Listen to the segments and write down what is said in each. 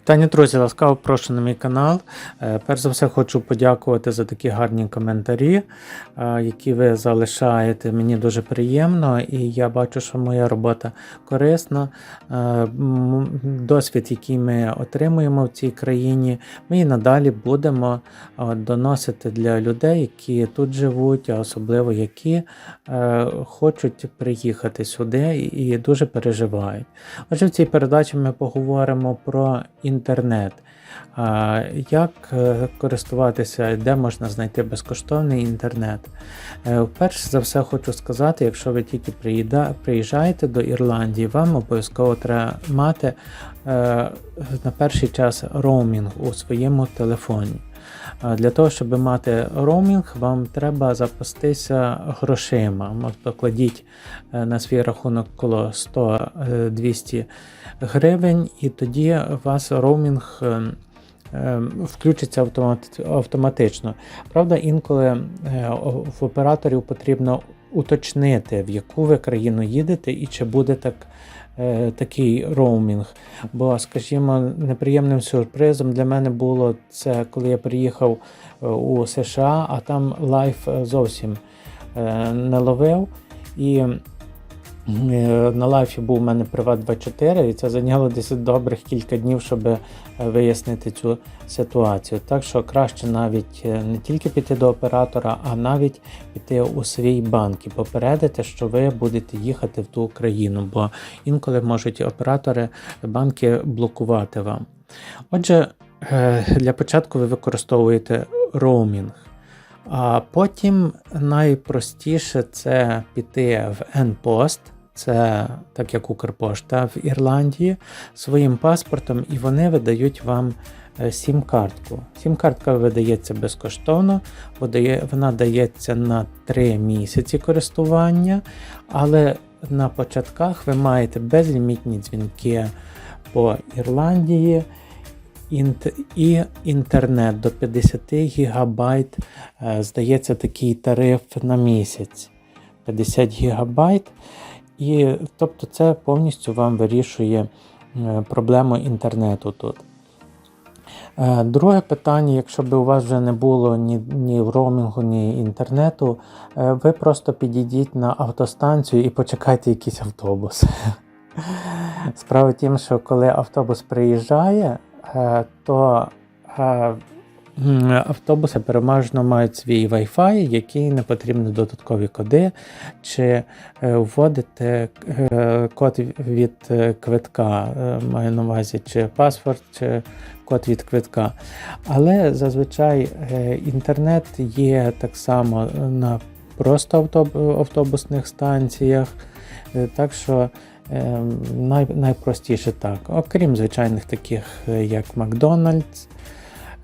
Вітання, друзі, ласкаво прошу на мій канал. Е, Перш за все, хочу подякувати за такі гарні коментарі, е, які ви залишаєте. Мені дуже приємно, і я бачу, що моя робота корисна. Е, Досвід, який ми отримуємо в цій країні, ми і надалі будемо доносити для людей, які тут живуть, а особливо які хочуть приїхати сюди і дуже переживають. Отже, в цій передачі ми поговоримо про інтернет. А, Як е, користуватися, де можна знайти безкоштовний інтернет? Е, Перш за все хочу сказати, якщо ви тільки приїжджаєте до Ірландії, вам обов'язково треба мати е, на перший час роумінг у своєму телефоні. Для того, щоб мати роумінг, вам треба запастися грошима. Тобто Покладіть е, на свій рахунок коло 100-200 гривень, і тоді у вас роумінг е, е, включиться автомат- автоматично. Правда, інколи е, в операторів потрібно уточнити, в яку ви країну їдете і чи буде так. е, Такий роумінг. Бо, скажімо, неприємним сюрпризом для мене було це, коли я приїхав е, у США, а там лайф е, зовсім не ловив. І На лайфі був у мене Приват 24, і це зайняло десь добрих кілька днів, щоб е, вияснити цю ситуацію. Так що краще навіть е, не тільки піти до оператора, а навіть піти у свій банк і попередити, що ви будете їхати в ту країну, бо інколи можуть оператори банки блокувати вам. Отже, е, для початку ви використовуєте роумінг. А потім найпростіше це піти в N-Post, це так як Укрпошта в Ірландії, своїм паспортом, і вони видають вам е, сім-картку. Сім-картка видається безкоштовно, вона дається на 3 місяці користування, але на початках ви маєте безлімітні дзвінки по Ірландії. І інтернет до 50 гігабайт, е, здається, такий тариф на місяць. 50 гігабайт. І тобто це повністю вам вирішує е, проблему інтернету тут. Е, Друге питання, якщо б у вас вже не було ні, ні роумінгу, ні інтернету, ви просто підійдіть на автостанцію і почекайте якийсь автобус. Справа в тім, що коли автобус приїжджає, то е, автобуси переважно мають свій Wi-Fi, який не потрібні додаткові коди, чи е, вводити е, код від е, квитка, е, маю на увазі, чи паспорт, чи код від квитка. Але зазвичай е, інтернет є так само на просто автобусних станціях. Е, Так що е, най, найпростіше так. Окрім звичайних таких, е, як Макдональдс.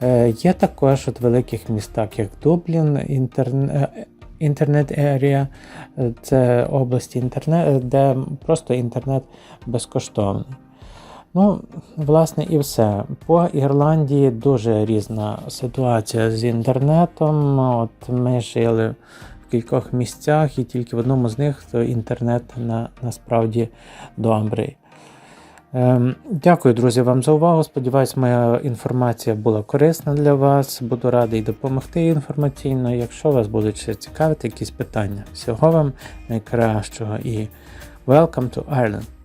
Е, Є також от в великих містах, як Дублін, інтерне, інтернет Ерія, це області інтернет, де просто інтернет безкоштовний. Ну, власне, і все. По Ірландії дуже різна ситуація з інтернетом. От ми жили в кількох місцях, і тільки в одному з них то інтернет на, насправді до Ем, Дякую, друзі, вам за увагу. Сподіваюсь, моя інформація була корисна для вас. Буду радий допомогти інформаційно. Якщо вас будуть ще цікавити якісь питання, всього вам найкращого і welcome to Ireland!